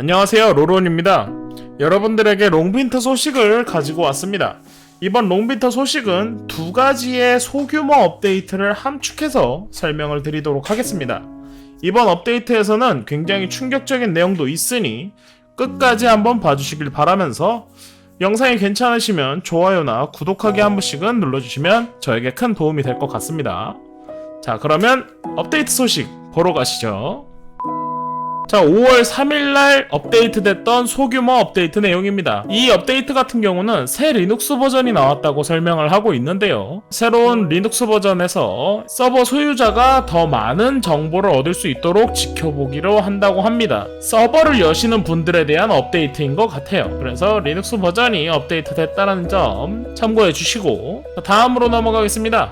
안녕하세요 로론입니다. 여러분들에게 롱빈터 소식을 가지고 왔습니다. 이번 롱빈터 소식은 두 가지의 소규모 업데이트를 함축해서 설명을 드리도록 하겠습니다. 이번 업데이트에서는 굉장히 충격적인 내용도 있으니 끝까지 한번 봐주시길 바라면서 영상이 괜찮으시면 좋아요나 구독하기 한 번씩은 눌러주시면 저에게 큰 도움이 될 것 같습니다. 자 그러면 업데이트 소식 보러 가시죠 자, 5월 3일날 업데이트됐던 소규모 업데이트 내용입니다. 이 업데이트 같은 경우는 새 리눅스 버전이 나왔다고 설명을 하고 있는데요. 새로운 리눅스 버전에서 서버 소유자가 더 많은 정보를 얻을 수 있도록 지켜보기로 한다고 합니다. 서버를 여시는 분들에 대한 업데이트인 것 같아요. 그래서 리눅스 버전이 업데이트 됐다는 점 참고해 주시고 다음으로 넘어가겠습니다.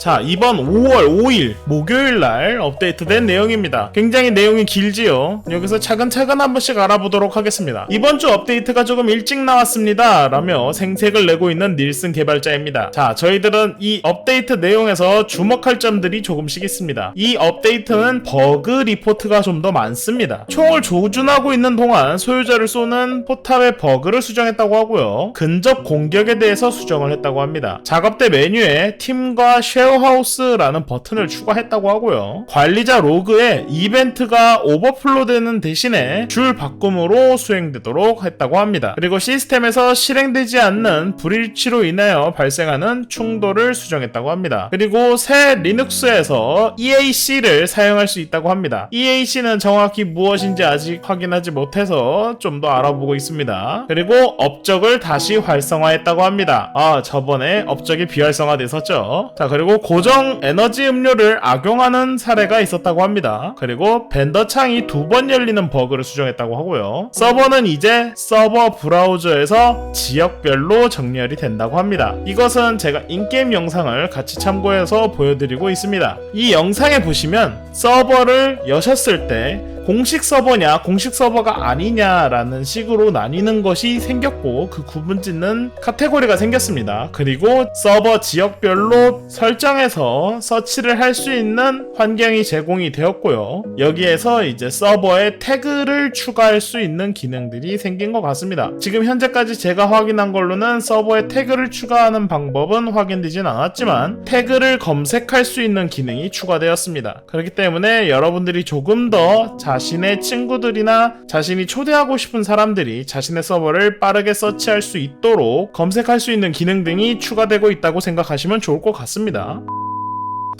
자, 이번 5월 5일 목요일 날 업데이트된 내용입니다. 굉장히 내용이 길지요. 여기서 차근차근 한 번씩 알아보도록 하겠습니다. 이번 주 업데이트가 조금 일찍 나왔습니다. 라며 생색을 내고 있는 닐슨 개발자입니다. 자, 저희들은 이 업데이트 내용에서 주목할 점들이 조금씩 있습니다. 이 업데이트는 버그 리포트가 좀 더 많습니다. 총을 조준하고 있는 동안 소유자를 쏘는 포탑의 버그를 수정했다고 하고요. 근접 공격에 대해서 수정을 했다고 합니다. 작업대 메뉴에 팀과 쉐어 하우스라는 버튼을 추가했다고 하고요. 관리자 로그에 이벤트가 오버플로 되는 대신에 줄 바꿈으로 수행되도록 했다고 합니다. 그리고 시스템에서 실행되지 않는 불일치로 인하여 발생하는 충돌을 수정했다고 합니다. 그리고 새 리눅스에서 EAC를 사용할 수 있다고 합니다. EAC는 정확히 무엇인지 아직 확인하지 못해서 좀 더 알아보고 있습니다. 그리고 업적을 다시 활성화했다고 합니다. 아, 저번에 업적이 비활성화됐었죠. 자, 그리고 고정 에너지 음료를 악용하는 사례가 있었다고 합니다. 그리고 벤더 창이 두 번 열리는 버그를 수정했다고 하고요. 서버는 이제 서버 브라우저에서 지역별로 정렬이 된다고 합니다. 이것은 제가 인게임 영상을 같이 참고해서 보여드리고 있습니다. 이 영상에 보시면 서버를 여셨을 때 공식 서버냐 공식 서버가 아니냐라는 식으로 나뉘는 것이 생겼고 그 구분 짓는 카테고리가 생겼습니다. 그리고 서버 지역별로 설정해서 서치를 할 수 있는 환경이 제공이 되었고요. 여기에서 이제 서버에 태그를 추가할 수 있는 기능들이 생긴 것 같습니다. 지금 현재까지 제가 확인한 걸로는 서버에 태그를 추가하는 방법은 확인되진 않았지만 태그를 검색할 수 있는 기능이 추가되었습니다. 그렇기 때문에 여러분들이 조금 더 자신의 친구들이나 자신이 초대하고 싶은 사람들이 자신의 서버를 빠르게 서치할 수 있도록 검색할 수 있는 기능 등이 추가되고 있다고 생각하시면 좋을 것 같습니다.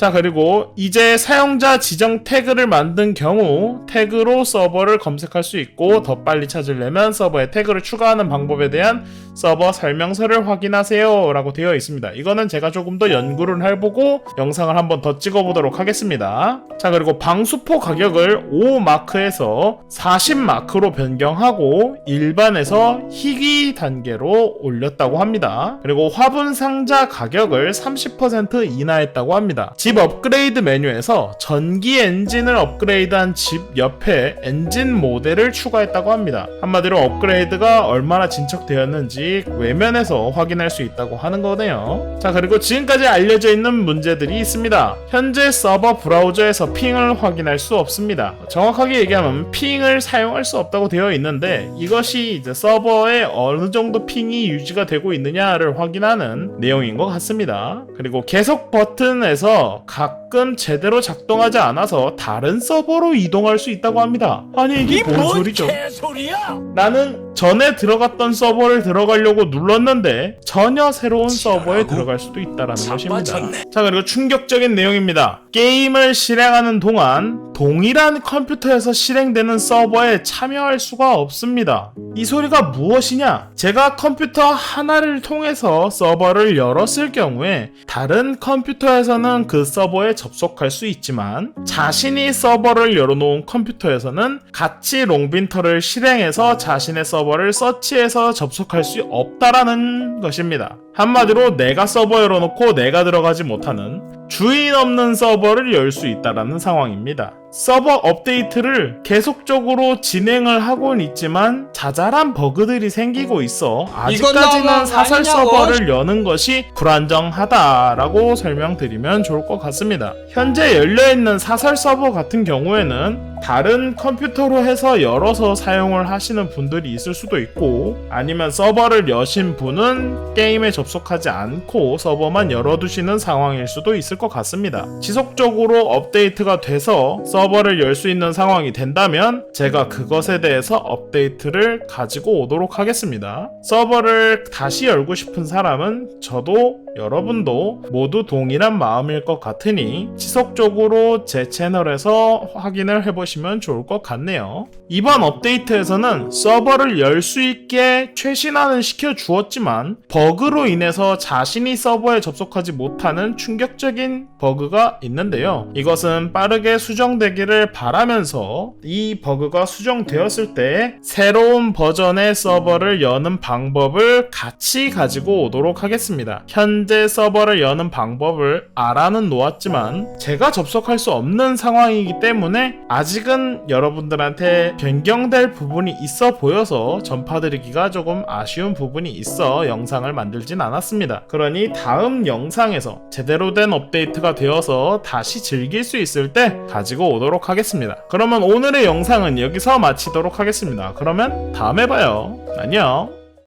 자 그리고 이제 사용자 지정 태그를 만든 경우 태그로 서버를 검색할 수 있고 더 빨리 찾으려면 서버에 태그를 추가하는 방법에 대한 서버 설명서를 확인하세요 라고 되어 있습니다. 이거는 제가 조금 더 연구를 해보고 영상을 한번 더 찍어보도록 하겠습니다. 자 그리고 방수포 가격을 5마크에서 40마크로 변경하고 일반에서 희귀 단계로 올렸다고 합니다. 그리고 화분 상자 가격을 30% 인하했다고 합니다 집 업그레이드 메뉴에서 전기 엔진을 업그레이드한 집 옆에 엔진 모델을 추가했다고 합니다. 한마디로 업그레이드가 얼마나 진척되었는지 외면에서 확인할 수 있다고 하는 거네요. 자, 그리고 지금까지 알려져 있는 문제들이 있습니다. 현재 서버 브라우저에서 핑을 확인할 수 없습니다. 정확하게 얘기하면 핑을 사용할 수 없다고 되어 있는데 이것이 이제 서버에 어느 정도 핑이 유지가 되고 있느냐를 확인하는 내용인 것 같습니다. 그리고 계속 버튼에서 가끔 제대로 작동하지 않아서 다른 서버로 이동할 수 있다고 합니다. 아니 이게 뭔 소리죠? 개소리야? 나는 전에 들어갔던 서버를 들어가려고 눌렀는데 전혀 새로운 서버에 들어갈 수도 있다라는 것입니다. 자 그리고 충격적인 내용입니다. 게임을 실행하는 동안 동일한 컴퓨터에서 실행되는 서버에 참여할 수가 없습니다. 이 소리가 무엇이냐? 제가 컴퓨터 하나를 통해서 서버를 열었을 경우에 다른 컴퓨터에서는 그 서버에 접속할 수 있지만 자신이 서버를 열어놓은 컴퓨터에서는 같이 롱빈터를 실행해서 자신의 서버를 서치해서 접속할 수 없다라는 것입니다. 한마디로 내가 서버 열어놓고 내가 들어가지 못하는 주인 없는 서버를 열 수 있다라는 상황입니다. 서버 업데이트를 계속적으로 진행을 하고는 있지만 자잘한 버그들이 생기고 있어 아직까지는 사설. 서버를 여는 것이 불안정하다라고 설명드리면 좋을 것 같습니다. 현재 열려있는 사설 서버 같은 경우에는 다른 컴퓨터로 해서 열어서 사용을 하시는 분들이 있을 수도 있고 아니면 서버를 여신 분은 게임에 접속하지 않고 서버만 열어두시는 상황일 수도 있을 것 같습니다. 지속적으로 업데이트가 돼서 서버 를 열 수 있는 상황이 된다면 제가 그것에 대해서 업데이트를 가지고 오도록 하겠습니다. 서버를 다시 열고 싶은 사람은 저도 여러분도 모두 동일한 마음일 것 같으니 지속적으로 제 채널에서 확인을 해보시면 좋을 것 같네요. 이번 업데이트에서는 서버를 열 수 있게 최신화는 시켜 주었지만 버그로 인해서 자신이 서버에 접속하지 못하는 충격적인 버그가 있는데요. 이것은 빠르게 수정되 기를 바라면서 이 버그가 수정되었을 때 새로운 버전의 서버를 여는 방법을 같이 가지고 오도록 하겠습니다. 현재 서버를 여는 방법을 알아는 놓았지만 제가 접속할 수 없는 상황이기 때문에 아직은 여러분들한테 변경될 부분이 있어 보여서 전파드리기가 조금 아쉬운 부분이 있어 영상을 만들진 않았습니다. 그러니 다음 영상에서 제대로 된 업데이트가 되어서 다시 즐길 수 있을 때 가지고 오 도록 하겠습니다. 그러면 오늘의 영상은 여기서 마치도록 하겠습니다. 그러면 다음에 봐요. 안녕.